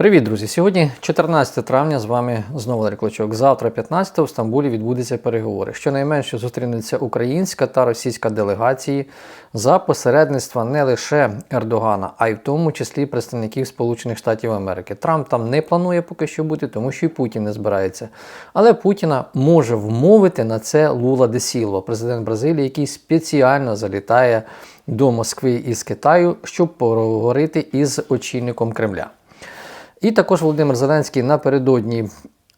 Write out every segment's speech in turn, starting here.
Привіт, друзі! Сьогодні 14 травня. З вами знову Валерій Клочок. Завтра, 15 в Стамбулі, відбудуться переговори. Щонайменше зустрінуться українська та російська делегації за посередництва не лише Ердогана, а й в тому числі представників Сполучених Штатів Америки. Трамп там не планує поки що бути, тому що і Путін не збирається. Але Путіна може вмовити на це Лула де Сілва, президент Бразилії, який спеціально залітає до Москви із Китаю, щоб поговорити із очільником Кремля. І також Володимир Зеленський напередодні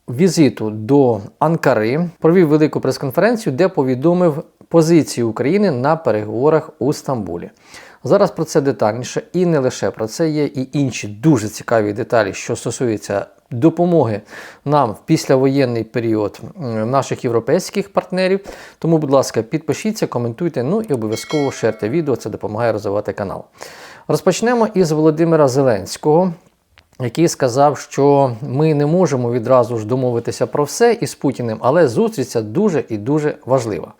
візиту до Анкари провів велику прес-конференцію, де повідомив позицію України на переговорах у Стамбулі. Зараз про це детальніше, і не лише про це є і інші дуже цікаві деталі, що стосуються допомоги нам в післявоєнний період наших європейських партнерів. Тому, будь ласка, підпишіться, коментуйте, ну і обов'язково шерте відео, це допомагає розвивати канал. Розпочнемо із Володимира Зеленського який сказав, що ми не можемо відразу ж домовитися про все із Путіним, але зустріч ця дуже і дуже важлива.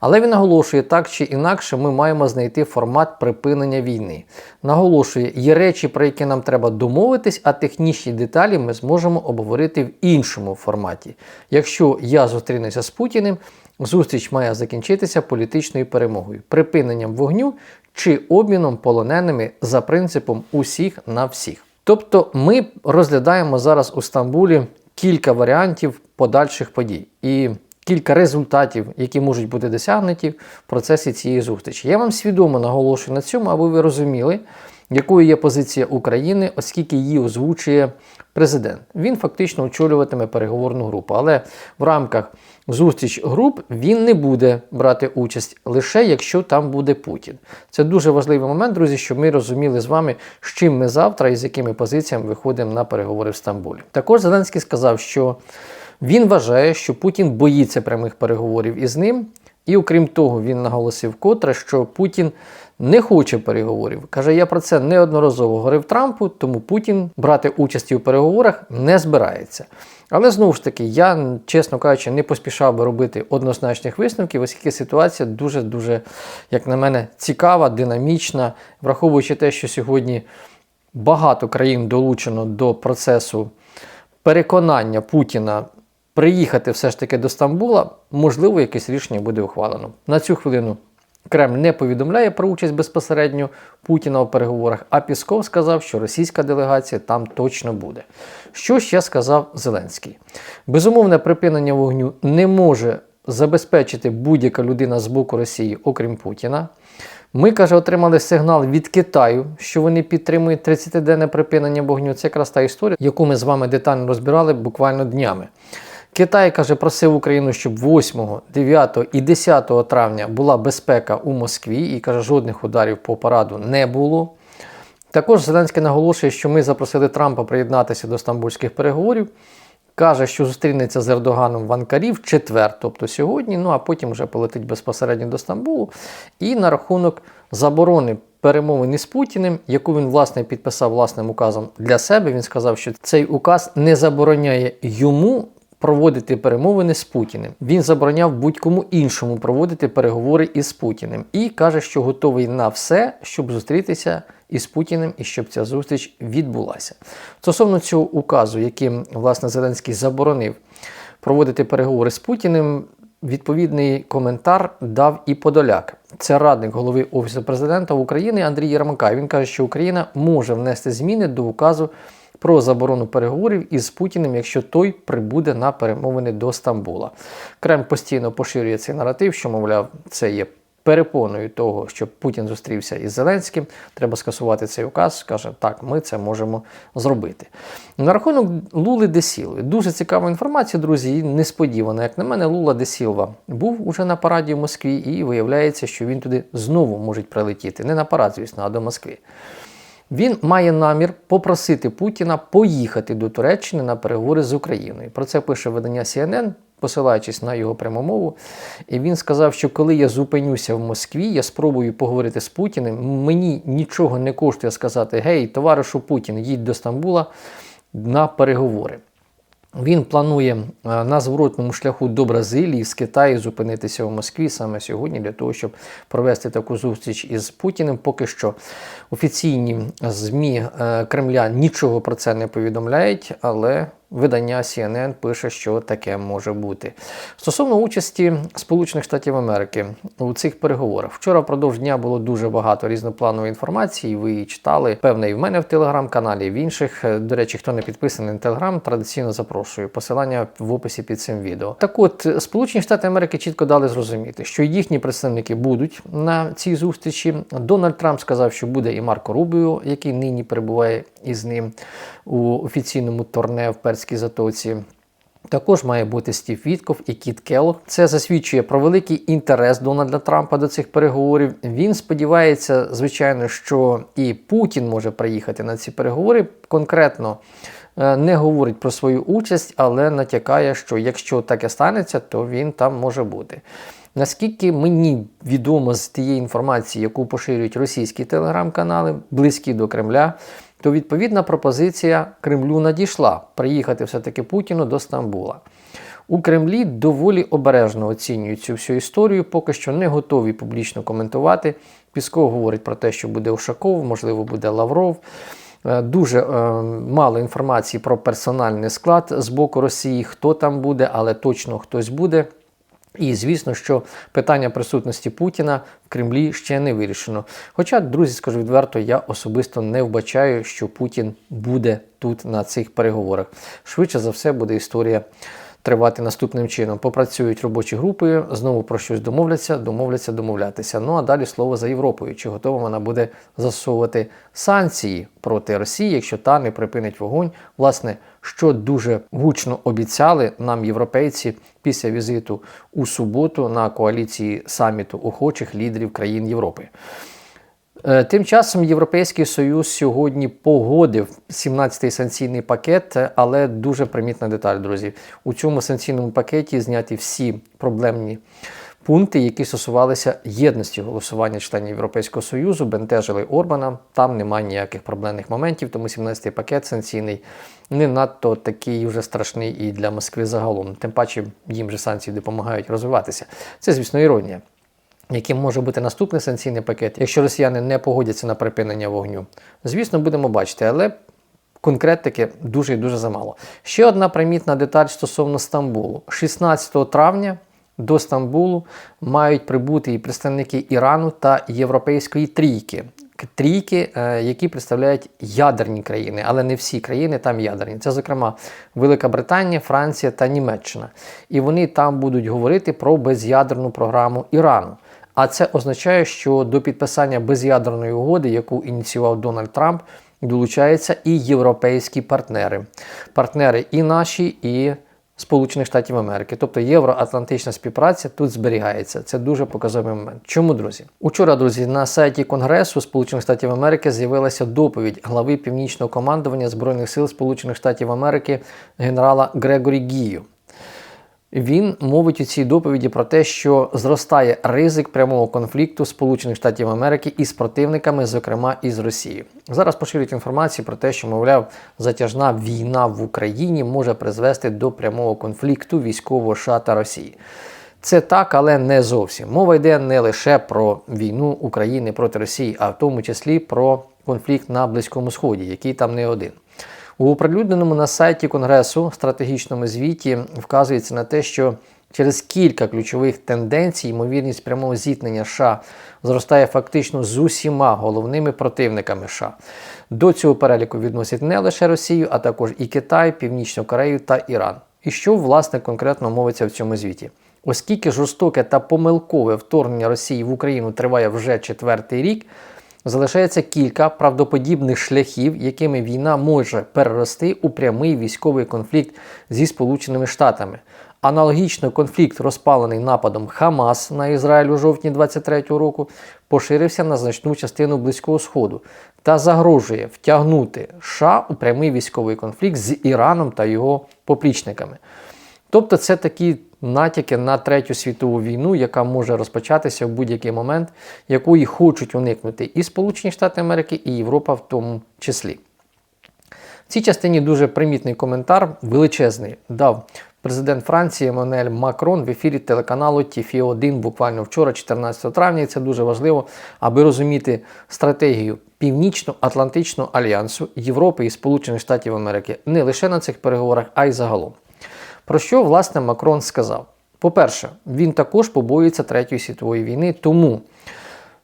Але він наголошує, так чи інакше, ми маємо знайти формат припинення війни. Наголошує, є речі, про які нам треба домовитись, а технічні деталі ми зможемо обговорити в іншому форматі. Якщо я зустрінуся з Путіним, зустріч має закінчитися політичною перемогою, припиненням вогню чи обміном полоненими за принципом усіх на всіх. Тобто ми розглядаємо зараз у Стамбулі кілька варіантів подальших подій і кілька результатів, які можуть бути досягнуті в процесі цієї зустрічі. Я вам свідомо наголошую на цьому, аби ви розуміли, якою є позиція України, оскільки її озвучує президент. Він фактично очолюватиме переговорну групу, але в рамках зустріч груп він не буде брати участь лише якщо там буде Путін. Це дуже важливий момент, друзі, щоб ми розуміли з вами, з чим ми завтра і з якими позиціями виходимо на переговори в Стамбулі. Також Зеленський сказав, що він вважає, що Путін боїться прямих переговорів із ним. І окрім того, він наголосив котре, що Путін не хоче переговорів. Каже, я про це неодноразово говорив Трампу, тому Путін брати участь у переговорах не збирається. Але знову ж таки, я, чесно кажучи, не поспішав би робити однозначних висновків, оскільки ситуація дуже-дуже, як на мене, цікава, динамічна, враховуючи те, що сьогодні багато країн долучено до процесу переконання Путіна приїхати все ж таки до Стамбула, можливо, якесь рішення буде ухвалено. На цю хвилину Кремль не повідомляє про участь безпосередньо Путіна у переговорах, а Пісков сказав, що російська делегація там точно буде. Що ще сказав Зеленський? Безумовне припинення вогню не може забезпечити будь-яка людина з боку Росії, окрім Путіна. Ми, каже, отримали сигнал від Китаю, що вони підтримують 30-денне припинення вогню. Це якраз та історія, яку ми з вами детально розбирали буквально днями. Китай каже, просив Україну, щоб 8, 9 і 10 травня була безпека у Москві і каже, жодних ударів по параду не було. Також Зеленський наголошує, що ми запросили Трампа приєднатися до стамбульських переговорів. Каже, що зустрінеться з Ердоганом в Анкарі в четвер, тобто сьогодні, ну а потім вже полетить безпосередньо до Стамбулу. І на рахунок заборони перемовин із Путіним, яку він власне підписав власним указом для себе. Він сказав, що цей указ не забороняє йому проводити перемовини з Путіним. Він забороняв будь-кому іншому проводити переговори із Путіним і каже, що готовий на все, щоб зустрітися із Путіним і щоб ця зустріч відбулася. Стосовно цього указу, яким власне Зеленський заборонив проводити переговори з Путіним. Відповідний коментар дав і Подоляк. Це радник голови Офісу президента України Андрій Єрмака. Він каже, що Україна може внести зміни до указу про заборону переговорів із Путіним, якщо той прибуде на перемовини до Стамбула. Кремль постійно поширює цей наратив, що, мовляв, це є перепоною того, щоб Путін зустрівся із Зеленським. Треба скасувати цей указ. Каже, так, ми це можемо зробити. На рахунок Лули Десілви. Дуже цікава інформація, друзі, і несподівана. Як на мене, Лула Десілва був уже на параді в Москві, і виявляється, що він туди знову може прилетіти. Не на парад, звісно, а до Москви. Він має намір попросити Путіна поїхати до Туреччини на переговори з Україною. Про це пише видання CNN, посилаючись на його прямомову. І він сказав, що коли я зупинюся в Москві, я спробую поговорити з Путіним. Мені нічого не коштує сказати: Гей, товаришу Путін, їдь до Стамбула на переговори. Він планує е, на зворотному шляху до Бразилії з Китаю зупинитися в Москві саме сьогодні для того, щоб провести таку зустріч із Путіним. Поки що офіційні ЗМІ е, Кремля нічого про це не повідомляють, але видання CNN пише, що таке може бути. Стосовно участі Сполучених Штатів Америки у цих переговорах, вчора впродовж дня було дуже багато різнопланової інформації. Ви її читали. Певне, і в мене в телеграм-каналі, і в інших. До речі, хто не підписаний на телеграм, традиційно запрошую. Посилання в описі під цим відео. Так от, Сполучені Штати Америки чітко дали зрозуміти, що їхні представники будуть на цій зустрічі. Дональд Трамп сказав, що буде і Марко Рубіо, який нині перебуває із ним у офіційному турне в Перській затоці. Також має бути Стів Вітков і Кіт Келлог. Це засвідчує про великий інтерес Дональда Трампа до цих переговорів. Він сподівається, звичайно, що і Путін може приїхати на ці переговори. Конкретно е, не говорить про свою участь, але натякає, що якщо таке станеться, то він там може бути. Наскільки мені відомо з тієї інформації, яку поширюють російські телеграм-канали, близькі до Кремля, то відповідна пропозиція Кремлю надійшла приїхати все-таки Путіну до Стамбула. У Кремлі доволі обережно оцінюють цю всю історію, поки що не готові публічно коментувати. Пісков говорить про те, що буде Ушаков, можливо, буде Лавров. Е, Дуже е, мало інформації про персональний склад з боку Росії, хто там буде, але точно хтось буде. І звісно, що питання присутності Путіна в Кремлі ще не вирішено. Хоча, друзі, скажу відверто, я особисто не вбачаю, що Путін буде тут на цих переговорах. Швидше за все буде історія тривати наступним чином. Попрацюють робочі групи, знову про щось домовляться, домовляться, домовлятися. Ну а далі слово за Європою. Чи готова вона буде засовувати санкції проти Росії, якщо та не припинить вогонь? Власне, що дуже гучно обіцяли нам європейці після візиту у суботу на коаліції саміту охочих лідерів країн Європи. Е, Тим часом Європейський Союз сьогодні погодив 17-й санкційний пакет, е, але дуже примітна деталь, друзі. У цьому санкційному пакеті зняті всі проблемні пункти, які стосувалися єдності голосування членів Європейського Союзу, бентежили Орбана. Там немає ніяких проблемних моментів, тому 17-й пакет санкційний не надто такий вже страшний і для Москви загалом. Тим паче їм же санкції допомагають розвиватися. Це, звісно, іронія яким може бути наступний санкційний пакет, якщо росіяни не погодяться на припинення вогню. Звісно, будемо бачити, але конкретики дуже і дуже замало. Ще одна примітна деталь стосовно Стамбулу. 16 травня до Стамбулу мають прибути і представники Ірану та Європейської трійки. Трійки, е, які представляють ядерні країни, але не всі країни там ядерні. Це, зокрема, Велика Британія, Франція та Німеччина. І вони там будуть говорити про без'ядерну програму Ірану. А це означає, що до підписання без'ядерної угоди, яку ініціював Дональд Трамп, долучаються і європейські партнери. Партнери і наші, і Сполучених Штатів Америки, тобто євроатлантична співпраця тут зберігається. Це дуже показовий момент. Чому, друзі? Учора, друзі, на сайті Конгресу Сполучених Штатів Америки з'явилася доповідь глави північного командування Збройних сил Сполучених Штатів Америки генерала Грегорі Гію. Він мовить у цій доповіді про те, що зростає ризик прямого конфлікту Сполучених Штатів Америки із противниками, зокрема із Росією. Зараз поширюють інформацію про те, що, мовляв, затяжна війна в Україні може призвести до прямого конфлікту військового США та Росії. Це так, але не зовсім. Мова йде не лише про війну України проти Росії, а в тому числі про конфлікт на Близькому Сході, який там не один. У оприлюдненому на сайті Конгресу стратегічному звіті вказується на те, що через кілька ключових тенденцій ймовірність прямого зіткнення США зростає фактично з усіма головними противниками США. До цього переліку відносять не лише Росію, а також і Китай, Північну Корею та Іран. І що власне конкретно мовиться в цьому звіті? Оскільки жорстоке та помилкове вторгнення Росії в Україну триває вже четвертий рік. Залишається кілька правдоподібних шляхів, якими війна може перерости у прямий військовий конфлікт зі Сполученими Штатами. Аналогічно конфлікт, розпалений нападом Хамас на Ізраїль у жовтні 23-го року, поширився на значну частину Близького Сходу та загрожує втягнути США у прямий військовий конфлікт з Іраном та його поплічниками. Тобто це такі натяки на третю світову війну, яка може розпочатися в будь-який момент, якої хочуть уникнути і Сполучені Штати Америки, і Європа в тому числі. В цій частині дуже примітний коментар, величезний, дав президент Франції Еммануель Макрон в ефірі телеканалу тіфі 1 буквально вчора, 14 травня. І це дуже важливо, аби розуміти стратегію Північно-Атлантичного альянсу Європи і Сполучених Штатів Америки не лише на цих переговорах, а й загалом. Про що власне Макрон сказав? По-перше, він також побоюється Третьої світової війни, тому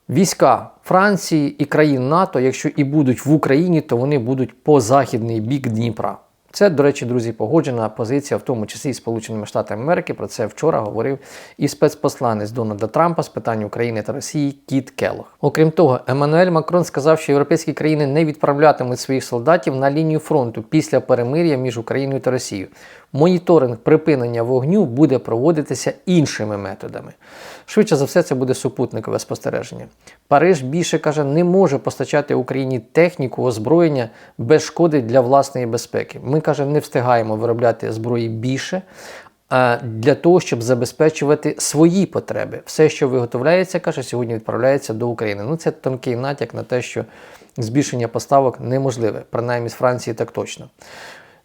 війська Франції і країн НАТО, якщо і будуть в Україні, то вони будуть по західний бік Дніпра. Це, до речі, друзі, погоджена позиція, в тому числі і Сполученими Штатами Америки. Про це вчора говорив і спецпосланець Дональда Трампа з питань України та Росії Кіт Келлог. Окрім того, Еммануель Макрон сказав, що європейські країни не відправлятимуть своїх солдатів на лінію фронту після перемир'я між Україною та Росією. Моніторинг припинення вогню буде проводитися іншими методами. Швидше за все, це буде супутникове спостереження. Париж більше каже, не може постачати Україні техніку озброєння без шкоди для власної безпеки. Ми каже, не встигаємо виробляти зброї більше. а Для того, щоб забезпечувати свої потреби. Все, що виготовляється, каже, сьогодні відправляється до України. Ну, це тонкий натяк на те, що збільшення поставок неможливе, принаймні з Франції так точно.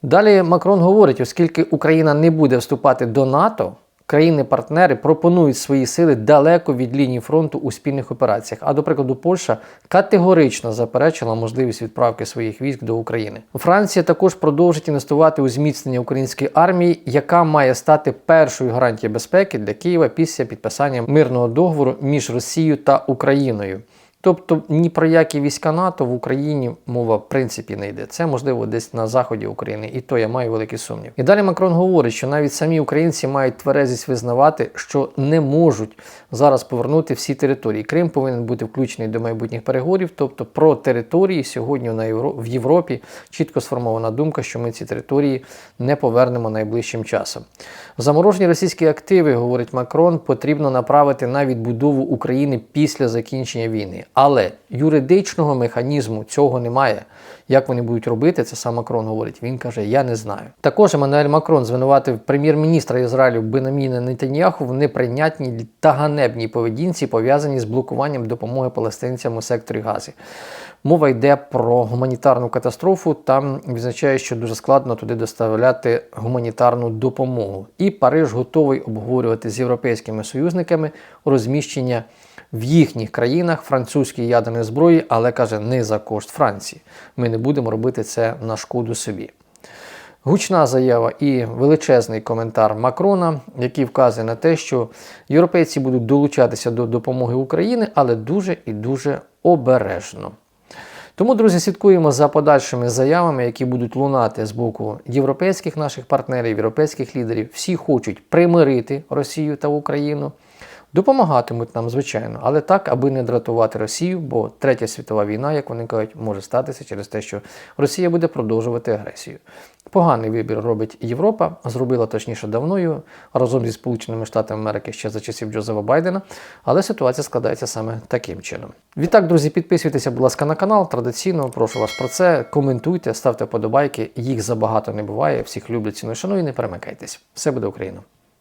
Далі Макрон говорить, оскільки Україна не буде вступати до НАТО, країни-партнери пропонують свої сили далеко від лінії фронту у спільних операціях. А до прикладу, Польща категорично заперечила можливість відправки своїх військ до України. Франція також продовжить інвестувати у зміцнення української армії, яка має стати першою гарантією безпеки для Києва після підписання мирного договору між Росією та Україною. Тобто ні про які війська НАТО в Україні мова в принципі не йде. Це можливо десь на заході України, і то я маю великий сумнів. І далі Макрон говорить, що навіть самі українці мають тверезість визнавати, що не можуть зараз повернути всі території. Крим повинен бути включений до майбутніх переговорів. Тобто про території сьогодні на Євро... в Європі чітко сформована думка, що ми ці території не повернемо найближчим часом. Заморожені російські активи, говорить Макрон, потрібно направити на відбудову України після закінчення війни. Але юридичного механізму цього немає. Як вони будуть робити, це сам Макрон говорить. Він каже: Я не знаю. Також Еммануель Макрон звинуватив прем'єр-міністра Ізраїлю Бенаміна Нетаньяху в неприйнятній та ганебній поведінці, пов'язаній з блокуванням допомоги палестинцям у секторі Гази. Мова йде про гуманітарну катастрофу. Там відзначає, що дуже складно туди доставляти гуманітарну допомогу. І Париж готовий обговорювати з європейськими союзниками розміщення в їхніх країнах французької ядерної зброї, але каже, не за кошт Франції. Ми не будемо робити це на шкоду собі. Гучна заява і величезний коментар Макрона, який вказує на те, що європейці будуть долучатися до допомоги України, але дуже і дуже обережно. Тому, друзі, слідкуємо за подальшими заявами, які будуть лунати з боку європейських наших партнерів, європейських лідерів. Всі хочуть примирити Росію та Україну. Допомагатимуть нам, звичайно, але так, аби не дратувати Росію, бо третя світова війна, як вони кажуть, може статися через те, що Росія буде продовжувати агресію. Поганий вибір робить Європа, зробила точніше давною разом зі Сполученими Штатами Америки ще за часів Джозефа Байдена, але ситуація складається саме таким чином. Відтак, друзі, підписуйтеся, будь ласка, на канал. Традиційно прошу вас про це. Коментуйте, ставте подобайки. Їх забагато не буває. Всіх люблять ціну шаную і не перемикайтесь. Все буде Україна!